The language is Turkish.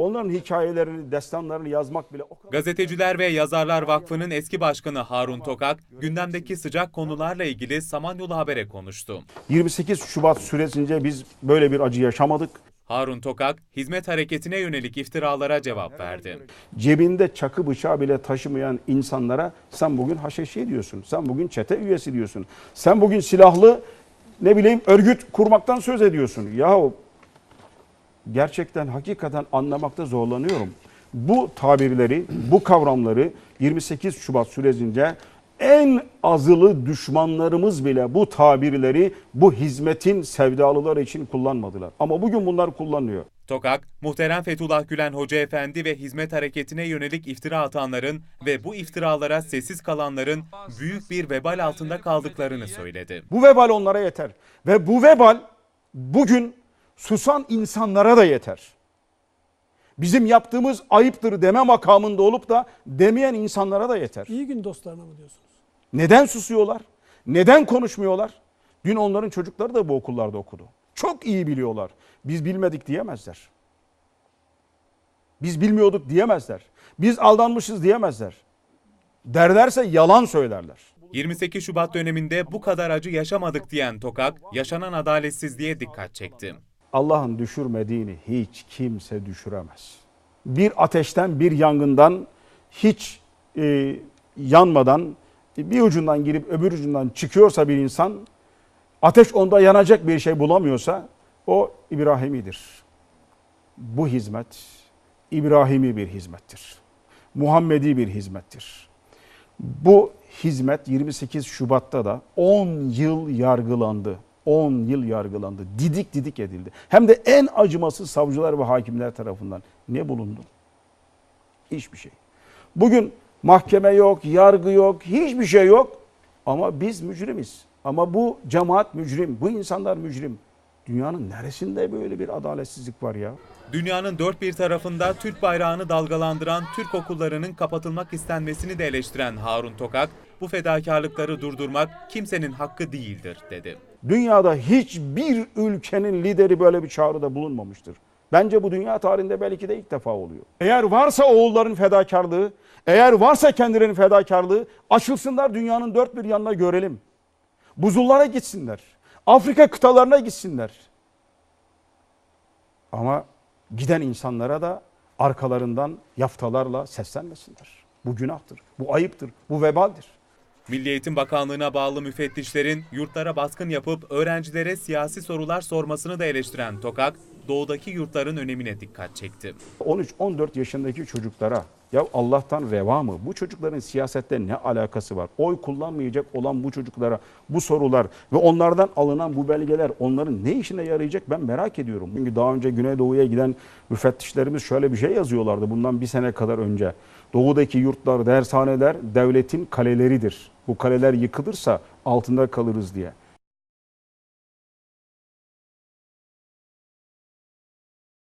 Onların hikayelerini, destanlarını yazmak bile o kadar... Gazeteciler ve Yazarlar Vakfı'nın eski başkanı Harun Tokak, gündemdeki sıcak konularla ilgili Samanyolu Haber'e konuştu. 28 Şubat süresince biz böyle bir acı yaşamadık. Harun Tokak, hizmet hareketine yönelik iftiralara cevap verdi. Cebinde çakı bıçağı bile taşımayan insanlara sen bugün haşeşi diyorsun. Sen bugün çete üyesi diyorsun. Sen bugün silahlı ne bileyim örgüt kurmaktan söz ediyorsun. Yahu gerçekten hakikaten anlamakta zorlanıyorum. Bu tabirleri, bu kavramları 28 Şubat sürecince en azılı düşmanlarımız bile bu tabirleri bu hizmetin sevdalıları için kullanmadılar. Ama bugün bunlar kullanıyor. Tokak, muhterem Fethullah Gülen Hoca Efendi ve hizmet hareketine yönelik iftira atanların ve bu iftiralara sessiz kalanların büyük bir vebal altında kaldıklarını söyledi. Bu vebal onlara yeter. Ve bu vebal bugün susan insanlara da yeter. Bizim yaptığımız ayıptır deme makamında olup da demeyen insanlara da yeter. İyi gün dostlarına mı diyorsunuz? Neden susuyorlar? Neden konuşmuyorlar? Dün onların çocukları da bu okullarda okudu. Çok iyi biliyorlar. Biz bilmedik diyemezler. Biz bilmiyorduk diyemezler. Biz aldanmışız diyemezler. Derlerse yalan söylerler. 28 Şubat döneminde bu kadar acı yaşamadık diyen Tokak, yaşanan adaletsizliğe dikkat çekti. Allah'ın düşürmediğini hiç kimse düşüremez. Bir ateşten, bir yangından hiç e, yanmadan bir ucundan girip öbür ucundan çıkıyorsa bir insan, ateş onda yanacak bir şey bulamıyorsa o İbrahimidir. Bu hizmet İbrahimi bir hizmettir. Muhammedi bir hizmettir. Bu hizmet 28 Şubat'ta da 10 yıl yargılandı. 10 yıl yargılandı. Didik didik edildi. Hem de en acımasız savcılar ve hakimler tarafından. Ne bulundu? Hiçbir şey. Bugün mahkeme yok, yargı yok, hiçbir şey yok. Ama biz mücrimiz. Ama bu cemaat mücrim, bu insanlar mücrim. Dünyanın neresinde böyle bir adaletsizlik var ya? Dünyanın dört bir tarafında Türk bayrağını dalgalandıran Türk okullarının kapatılmak istenmesini de eleştiren Harun Tokak, bu fedakarlıkları durdurmak kimsenin hakkı değildir dedi. Dünyada hiçbir ülkenin lideri böyle bir çağrıda bulunmamıştır. Bence bu dünya tarihinde belki de ilk defa oluyor. Eğer varsa oğulların fedakarlığı, eğer varsa kendilerinin fedakarlığı açılsınlar dünyanın dört bir yanına görelim. Buzullara gitsinler. Afrika kıtalarına gitsinler. Ama giden insanlara da arkalarından yaftalarla seslenmesinler. Bu günahtır, bu ayıptır, bu vebaldir. Milli Eğitim Bakanlığı'na bağlı müfettişlerin yurtlara baskın yapıp öğrencilere siyasi sorular sormasını da eleştiren Tokak, doğudaki yurtların önemine dikkat çekti. 13-14 yaşındaki çocuklara ya Allah'tan reva mı? Bu çocukların siyasette ne alakası var? Oy kullanmayacak olan bu çocuklara bu sorular ve onlardan alınan bu belgeler onların ne işine yarayacak ben merak ediyorum. Çünkü daha önce Güneydoğu'ya giden müfettişlerimiz şöyle bir şey yazıyorlardı bundan bir sene kadar önce. Doğudaki yurtlar, dershaneler devletin kaleleridir. Bu kaleler yıkılırsa altında kalırız diye.